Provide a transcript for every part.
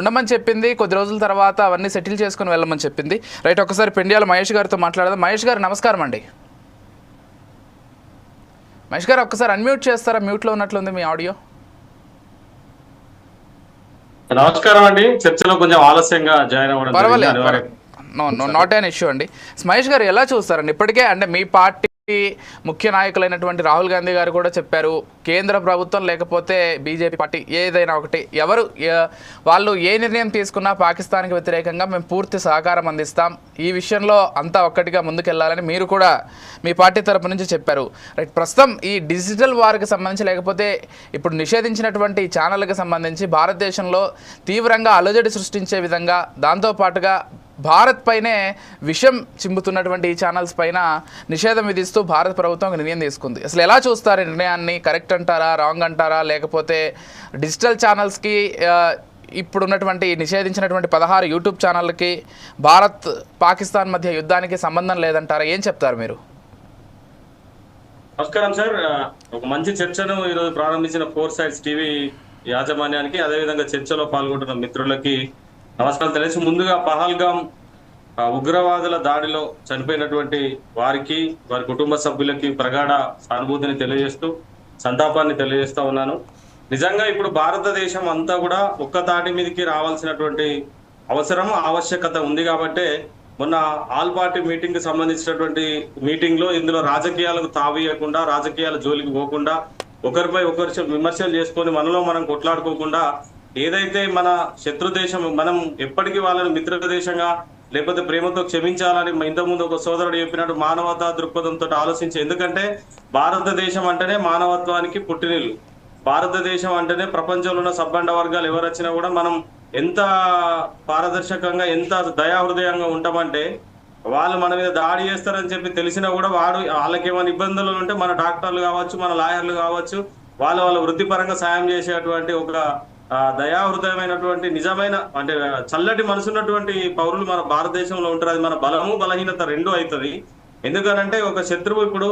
ఉండమని చెప్పింది. కొద్ది రోజుల తర్వాత అవన్నీ సెటిల్ చేసుకుని వెళ్ళమని చెప్పింది. రైట్ ఒకసారి పెండియాల మహేష్ గారితో మాట్లాడదాం. మహేష్ గారు నమస్కారం అండి. మహేష్ గారు ఒక్కసారి అన్మ్యూట్ చేస్తారా? మ్యూట్లో ఉన్నట్లుంది మీ ఆడియో. నమస్కారం అండి. చర్చలో కొంచెం ఆలస్యంగా జాయిన్ అవ్వడం నాట్ అన్ ఇష్యూ అండి. మహేష్ గారు ఎలా చూస్తారండి? ఇప్పటికే అంటే మీ పార్టీ ముఖ్య నాయకులైనటువంటి రాహుల్ గాంధీ గారు కూడా చెప్పారు. కేంద్ర ప్రభుత్వం లేకపోతే బీజేపీ పార్టీ ఏదైనా ఒకటి. ఎవరు వాళ్ళు ఏ నిర్ణయం తీసుకున్నా పాకిస్తాన్కి వ్యతిరేకంగా మేము పూర్తి సహకారం అందిస్తాం. ఈ విషయంలో అంతా ఒక్కటిగా ముందుకెళ్ళాలని మీరు కూడా మీ పార్టీ తరపు నుంచి చెప్పారు. రైట్ ప్రస్తుతం ఈ డిజిటల్ వార్కి సంబంధించి లేకపోతే ఇప్పుడు నిషేధించినటువంటి ఛానళ్ళకి సంబంధించి భారతదేశంలో తీవ్రంగా అలజడి సృష్టించే విధంగా దాంతోపాటుగా భారత్ పైనే విషం చింపుతున్నటువంటి ఈ ఛానల్స్ పైన నిషేధం విధిస్తూ భారత ప్రభుత్వం ఒక నిర్ణయం తీసుకుంది. అసలు ఎలా చూస్తారు నిర్ణయాన్ని? కరెక్ట్ అంటారా? రాంగ్ అంటారా? లేకపోతే డిజిటల్ ఛానల్స్కి ఇప్పుడున్నటువంటి నిషేధించినటువంటి పదహారు యూట్యూబ్ ఛానళ్ళకి భారత్ పాకిస్తాన్ మధ్య యుద్ధానికి సంబంధం లేదంటారా? ఏం చెప్తారు మీరు? నమస్కారం సార్. ఒక మంచి చర్చను ఈరోజు ప్రారంభించిన ఫోర్ సైడ్స్ టీవీ యాజమాన్యానికి అదేవిధంగా చర్చలో పాల్గొంటున్న మిత్రులకి నమస్కారం తెలిసి ముందుగా పహల్గామ్ ఉగ్రవాదుల దాడిలో చనిపోయినటువంటి వారికి వారి కుటుంబ సభ్యులకి ప్రగాఢ సానుభూతిని తెలియజేస్తూ సంతాపాన్ని తెలియజేస్తా ఉన్నాను. నిజంగా ఇప్పుడు భారతదేశం అంతా కూడా ఒక్క తాటి మీదకి రావాల్సినటువంటి అవసరం ఆవశ్యకత ఉంది కాబట్టే మొన్న ఆల్ పార్టీ మీటింగ్కి సంబంధించినటువంటి మీటింగ్లో ఇందులో రాజకీయాలకు తావీయకుండా రాజకీయాల జోలికి పోకుండా ఒకరిపై ఒకరు విమర్శలు చేసుకొని మనలో మనం కొట్లాడుకోకుండా ఏదైతే మన శత్రు దేశం మనం ఎప్పటికీ వాళ్ళని మిత్ర దేశంగా లేకపోతే ప్రేమతో క్షమించాలని ఇంతకుముందు ఒక సోదరుడు చెప్పినట్టు మానవతా దృక్పథంతో ఆలోచించే. ఎందుకంటే భారతదేశం అంటేనే మానవత్వానికి పుట్టినిల్లు. భారతదేశం అంటేనే ప్రపంచంలో ఉన్న సబ్బండ వర్గాలు ఎవరు వచ్చినా కూడా మనం ఎంత పారదర్శకంగా ఎంత దయాహృదయంగా ఉంటామంటే వాళ్ళు మన మీద దాడి చేస్తారని చెప్పి తెలిసినా కూడా వాడు వాళ్ళకి ఏమైనా ఇబ్బందులు ఉంటే మన డాక్టర్లు కావచ్చు మన లాయర్లు కావచ్చు వాళ్ళ వాళ్ళ వృత్తిపరంగా సాయం చేసేటువంటి ఒక దయాహృదయమైనటువంటి నిజమైన అంటే చల్లటి మనసున్నటువంటి పౌరులు మన భారతదేశంలో ఉంటారు. అది మన బలము బలహీనత రెండు అవుతుంది ఎందుకనంటే ఒక శత్రువు ఇప్పుడు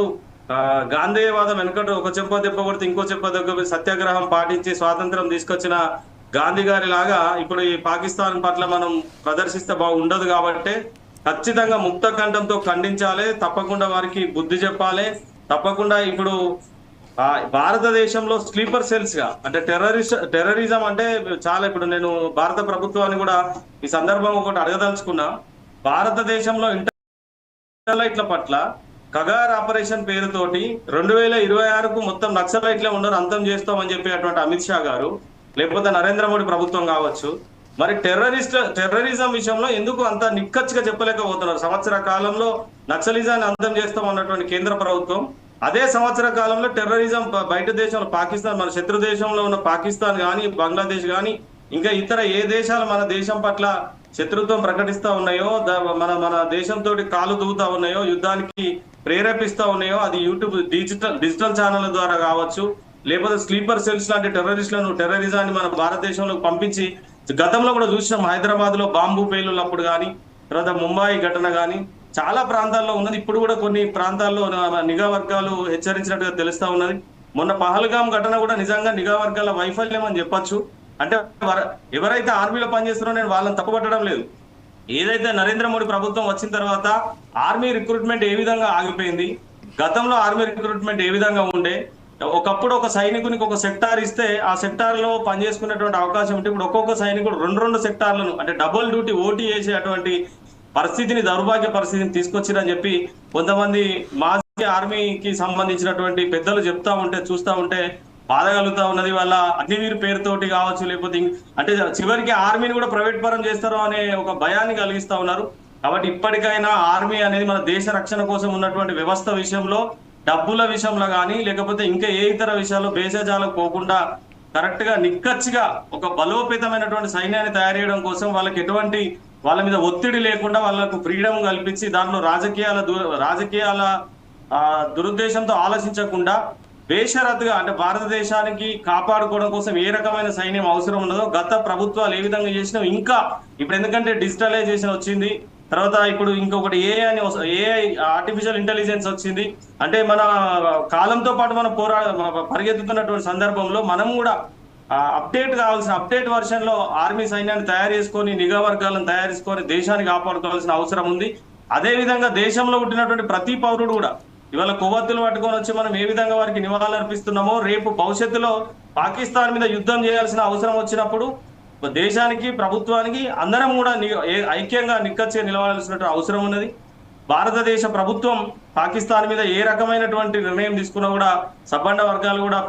ఆ, గాంధేయవాదం వెనకటి ఒక చెప్ప దెబ్బ కొడితే ఇంకో చెప్ప దెబ్బ సత్యాగ్రహం పాటించి స్వాతంత్రం తీసుకొచ్చిన గాంధీ గారి లాగా ఇప్పుడు ఈ పాకిస్తాన్ పట్ల మనం ప్రదర్శిస్తే బాగుండదు కాబట్టి ఖచ్చితంగా ముక్త కంఠంతో ఖండించాలి. తప్పకుండా వారికి బుద్ధి చెప్పాలి. తప్పకుండా ఇప్పుడు భారతదేశంలో స్లీపర్ సెల్స్గా అంటే టెర్రరిస్ట్ టెర్రరిజం అంటే చాలా ఇప్పుడు నేను భారత ప్రభుత్వాన్ని కూడా ఈ సందర్భం ఒకటి అడగదలుచుకున్నా. భారతదేశంలో నక్సలైట్ల పట్ల కగార్ ఆపరేషన్ పేరుతోటి రెండు వేల ఇరవై ఆరుకు మొత్తం నక్సలైట్లే ఉన్నారు అంతం చేస్తామని చెప్పేటువంటి అమిత్ షా గారు లేకపోతే నరేంద్ర మోడీ ప్రభుత్వం కావచ్చు. మరి టెర్రరిస్ట్ టెర్రరిజం విషయంలో ఎందుకు అంత నిక్కచ్చిగా చెప్పలేకపోతున్నారు? సంవత్సర కాలంలో నక్సలిజాన్ని అంతం చేస్తాం అన్నటువంటి కేంద్ర ప్రభుత్వం అదే సంవత్సర కాలంలో టెర్రరిజం బయట దేశంలో పాకిస్తాన్ మన శత్రు దేశంలో ఉన్న పాకిస్తాన్ కానీ బంగ్లాదేశ్ కానీ ఇంకా ఇతర ఏ దేశాలు మన దేశం పట్ల శత్రుత్వం ప్రకటిస్తూ ఉన్నాయో మన మన దేశంతో కాలు దూతా ఉన్నాయో యుద్ధానికి ప్రేరేపిస్తూ ఉన్నాయో అది యూట్యూబ్ డిజిటల్ డిజిటల్ ఛానల్ ద్వారా కావచ్చు. లేకపోతే స్లీపర్ సెల్స్ లాంటి టెర్రరిస్టులను టెర్రరిజాన్ని మన భారతదేశంలో పంపించి గతంలో కూడా చూసినాం హైదరాబాద్లో బాంబు పేలులప్పుడు కానీ తర్వాత ముంబాయి ఘటన కానీ చాలా ప్రాంతాల్లో ఉన్నది. ఇప్పుడు కూడా కొన్ని ప్రాంతాల్లో నిఘా వర్గాలు హెచ్చరించినట్టుగా తెలుస్తా ఉన్నది. మొన్న పహల్గాం ఘటన కూడా నిజంగా నిఘా వర్గాల వైఫల్యం అని చెప్పొచ్చు. అంటే ఎవరైతే ఆర్మీలో పనిచేస్తున్నారో నేను వాళ్ళని తప్పుపట్టడం లేదు. ఏదైతే నరేంద్ర మోడీ ప్రభుత్వం వచ్చిన తర్వాత ఆర్మీ రిక్రూట్మెంట్ ఏ విధంగా ఆగిపోయింది? గతంలో ఆర్మీ రిక్రూట్మెంట్ ఏ విధంగా ఉండే? ఒకప్పుడు ఒక సైనికునికి ఒక సెక్టార్ ఇస్తే ఆ సెక్టార్లో పనిచేసుకునేటువంటి అవకాశం ఉంటే ఇప్పుడు ఒక్కొక్క సైనికుడు రెండు రెండు సెక్టార్లను అంటే డబుల్ డ్యూటీ ఓటీ చేసేటువంటి పరిస్థితిని దౌర్భాగ్య పరిస్థితిని తీసుకొచ్చిరని చెప్పి కొంతమంది మాజీ ఆర్మీకి సంబంధించినటువంటి పెద్దలు చెప్తా ఉంటే చూస్తా ఉంటే బాధ కలుగుతా ఉన్నది. వాళ్ళ అగ్నివీర్ పేరుతోటి కావచ్చు లేకపోతే అంటే చివరికి ఆర్మీని కూడా ప్రైవేట్ పరం చేస్తారు అనే ఒక భయాన్ని కలిగిస్తా ఉన్నారు. కాబట్టి ఇప్పటికైనా ఆర్మీ అనేది మన దేశ రక్షణ కోసం ఉన్నటువంటి వ్యవస్థ విషయంలో డబ్బుల విషయంలో కానీ లేకపోతే ఇంకా ఏ ఇతర విషయాల్లో భేషజాలకు పోకుండా కరెక్ట్గా నిక్కచ్చిగా ఒక బలోపేతమైనటువంటి సైన్యాన్ని తయారు చేయడం కోసం వాళ్ళకి ఎటువంటి వాళ్ళ మీద ఒత్తిడి లేకుండా వాళ్ళకు ఫ్రీడమ్ కల్పించి దాంట్లో రాజకీయాల రాజకీయాల దురుద్దేశంతో ఆలోచించకుండా బేషరత్గా అంటే భారతదేశానికి కాపాడుకోవడం కోసం ఏ రకమైన సైన్యం అవసరం ఉన్నదో గత ప్రభుత్వాలు ఏ విధంగా చేసినా ఇంకా ఇప్పుడు ఎందుకంటే డిజిటలైజేషన్ వచ్చింది తర్వాత ఇప్పుడు ఇంకొకటి ఏ అని ఏఐ ఆర్టిఫిషియల్ ఇంటెలిజెన్స్ వచ్చింది. అంటే మన కాలంతో పాటు మనం పోరా పరిగెత్తుతున్నటువంటి సందర్భంలో మనం కూడా అప్డేట్ కావాల్సిన అప్డేట్ వర్షన్లో ఆర్మీ సైన్యాన్ని తయారు చేసుకొని నిఘా వర్గాలను తయారు చేసుకొని దేశాన్ని కాపాడుకోవాల్సిన అవసరం ఉంది. అదే విధంగా దేశంలో పుట్టినటువంటి ప్రతి పౌరుడు కూడా ఇవాళ కొవ్వొత్తులు పట్టుకొని వచ్చి మనం ఏ విధంగా వారికి నివాళులర్పిస్తున్నామో రేపు భవిష్యత్తులో పాకిస్తాన్ మీద యుద్ధం చేయాల్సిన అవసరం వచ్చినప్పుడు దేశానికి ప్రభుత్వానికి అందరం కూడా ని- ఏ- ఐక్యంగా నిక్కచ్చే నిలవాల్సినటువంటి అవసరం ఉన్నది. భారతదేశ ప్రభుత్వం పాకిస్తాన్ మీద ఏ రకమైనటువంటి నిర్ణయం తీసుకున్నా కూడా సబ్బండ వర్గాలు కూడా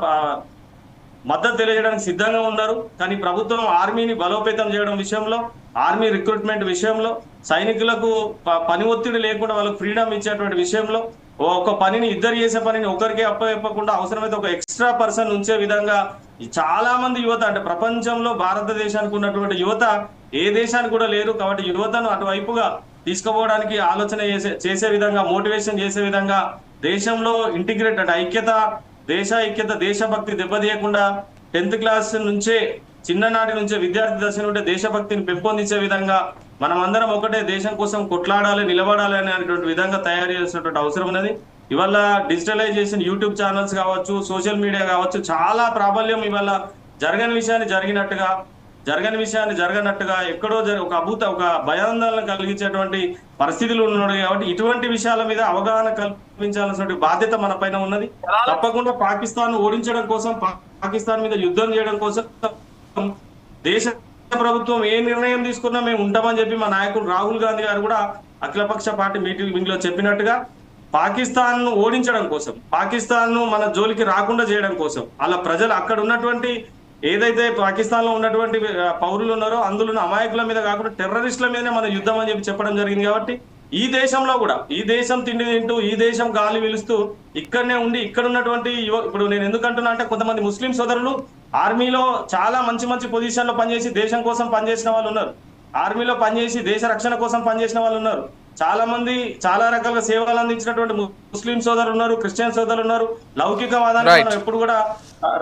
మద్దతు తెలియజేయడానికి సిద్ధంగా ఉన్నారు. కానీ ప్రభుత్వం ఆర్మీని బలోపేతం చేయడం విషయంలో ఆర్మీ రిక్రూట్మెంట్ విషయంలో సైనికులకు ప- పని ఒత్తిడి లేకుండా వాళ్ళకు ఫ్రీడమ్ ఇచ్చేటువంటి విషయంలో ఒక పనిని ఇద్దరు చేసే పనిని ఒకరికే అప్పచెప్పకుండా అవసరమైతే ఒక ఎక్స్ట్రా పర్సన్ ఉంచే విధంగా చాలా మంది యువత అంటే ప్రపంచంలో భారతదేశానికి ఉన్నటువంటి యువత ఏ దేశానికి కూడా లేరు. కాబట్టి యువతను అటువైపుగా తీసుకుపోవడానికి ఆలోచన చేసే చేసే విధంగా మోటివేషన్ చేసే విధంగా దేశంలో ఇంటిగ్రేట్ అంటే ఐక్యత దేశ ఐక్యత దేశభక్తి దెబ్బతీయకుండా టెన్త్ క్లాస్ నుంచే చిన్ననాటి నుంచే విద్యార్థి దశ నుండి దేశభక్తిని పెంపొందించే విధంగా మనం అందరం ఒకటే దేశం కోసం కొట్లాడాలి నిలబడాలి అనేటువంటి విధంగా తయారు చేసినటువంటి అవసరం ఉన్నది. ఇవాళ డిజిటలైజేషన్ యూట్యూబ్ ఛానల్స్ కావచ్చు సోషల్ మీడియా కావచ్చు చాలా ప్రాబల్యం ఇవాళ జరగని విషయాన్ని జరిగినట్టుగా జరగని విషయాన్ని జరగనట్టుగా ఎక్కడో జరి ఒక అభూత ఒక భయాందోళన కలిగించేటువంటి పరిస్థితులు ఉన్నాయి కాబట్టి ఇటువంటి విషయాల మీద అవగాహన కల్పించాల్సిన బాధ్యత మన పైన ఉన్నది. తప్పకుండా పాకిస్తాన్ ఓడించడం కోసం పాకిస్తాన్ మీద యుద్ధం చేయడం కోసం దేశ ప్రభుత్వం ఏ నిర్ణయం తీసుకున్నా మేము ఉంటామని చెప్పి మా నాయకుడు రాహుల్ గాంధీ గారు కూడా అఖిలపక్ష పార్టీ మీటింగ్లో చెప్పినట్టుగా పాకిస్తాన్ను ఓడించడం కోసం పాకిస్తాన్ను మన జోలికి రాకుండా చేయడం కోసం అలా ప్రజలు అక్కడ ఉన్నటువంటి ఏదైతే పాకిస్తాన్లో ఉన్నటువంటి పౌరులు ఉన్నారో అందులో అమాయకుల మీద కాకుండా టెర్రరిస్టుల మీదనే మన యుద్ధం అని చెప్పి చెప్పడం జరిగింది కాబట్టి ఈ దేశంలో కూడా ఈ దేశం తిండి తింటూ ఈ దేశం గాలి పిలుస్తూ ఇక్కడనే ఉండి ఇక్కడ ఉన్నటువంటి ఇప్పుడు నేను ఎందుకు అంటున్నా అంటే కొంతమంది ముస్లిం సోదరులు ఆర్మీలో చాలా మంచి మంచి పొజిషన్లో పనిచేసి దేశం కోసం పనిచేసిన వాళ్ళు ఉన్నారు. ఆర్మీలో పనిచేసి దేశ రక్షణ కోసం పనిచేసిన వాళ్ళు ఉన్నారు. చాలా మంది చాలా రకాలుగా సేవలు అందించినటువంటి ముస్లిం సోదరులు ఉన్నారు క్రిస్టియన్ సోదరులు ఉన్నారు. మనం ఎప్పుడు కూడా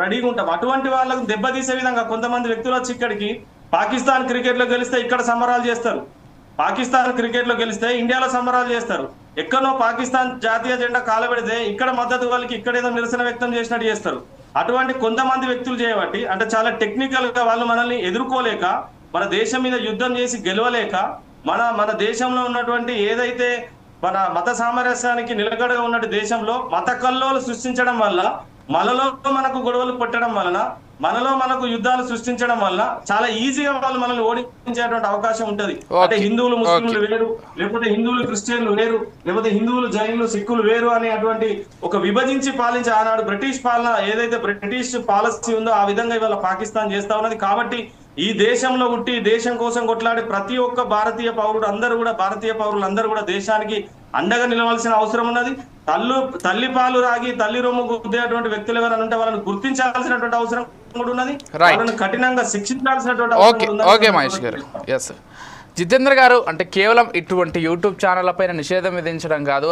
రెడీగా ఉంటాం. అటువంటి వాళ్ళకు దెబ్బతీసే విధంగా కొంతమంది వ్యక్తులు వచ్చి ఇక్కడికి పాకిస్తాన్ క్రికెట్లో గెలిస్తే ఇక్కడ సంబరాలు చేస్తారు. పాకిస్తాన్ క్రికెట్లో గెలిస్తే ఇండియాలో సంబరాలు చేస్తారు. ఎక్కడో పాకిస్తాన్ జాతీయ జెండా కాలబెడితే ఇక్కడ మద్దతు వాళ్ళకి ఇక్కడ ఏదో నిరసన వ్యక్తం చేసినట్టు చేస్తారు. అటువంటి కొంతమంది వ్యక్తులు చేయబట్టి అంటే చాలా టెక్నికల్గా వాళ్ళు మనల్ని ఎదుర్కోలేక మన దేశం మీద యుద్ధం చేసి గెలవలేక మన మన దేశంలో ఉన్నటువంటి ఏదైతే మన మత సామరస్యానికి నిలకడగా ఉన్నటువంటి దేశంలో మత కల్లోలు సృష్టించడం వల్ల మనలో మనకు గొడవలు పెట్టడం వలన మనలో మనకు యుద్ధాలు సృష్టించడం వల్ల చాలా ఈజీగా వాళ్ళు మనల్ని ఓడించేటువంటి అవకాశం ఉంటది. అంటే. హిందువులు ముస్లింలు వేరు లేకపోతే హిందువులు క్రిస్టియన్లు వేరు లేకపోతే హిందువులు జైన్లు సిక్కులు వేరు అనే అటువంటి ఒక విభజించి పాలించే ఆనాడు బ్రిటిష్ పాలన ఏదైతే బ్రిటిష్ పాలసీ ఉందో ఆ విధంగా ఇవాళ పాకిస్తాన్ చేస్తా ఉన్నది. కాబట్టి ఈ దేశంలో పుట్టి దేశం కోసం కొట్లాడే ప్రతి ఒక్క భారతీయ పౌరుడు అందరూ కూడా భారతీయ పౌరులు అందరూ కూడా దేశానికి అండగా నిలవాల్సిన అవసరం ఉన్నది. తల్లు తల్లి పాలు రాగి తల్లి రొమ్ము గుద్దేటువంటి వ్యక్తులు ఎవరైనా ఉంటే వాళ్ళని గుర్తించాల్సినటువంటి అవసరం కూడా ఉన్నది. వాళ్ళని కఠినంగా శిక్షించాల్సినటువంటి ఓకే మహేష్ గారు. ఎస్ జితేంద్ర గారు అంటే కేవలం ఇటువంటి యూట్యూబ్ ఛానళ్ళ పైన నిషేధం విధించడం కాదు.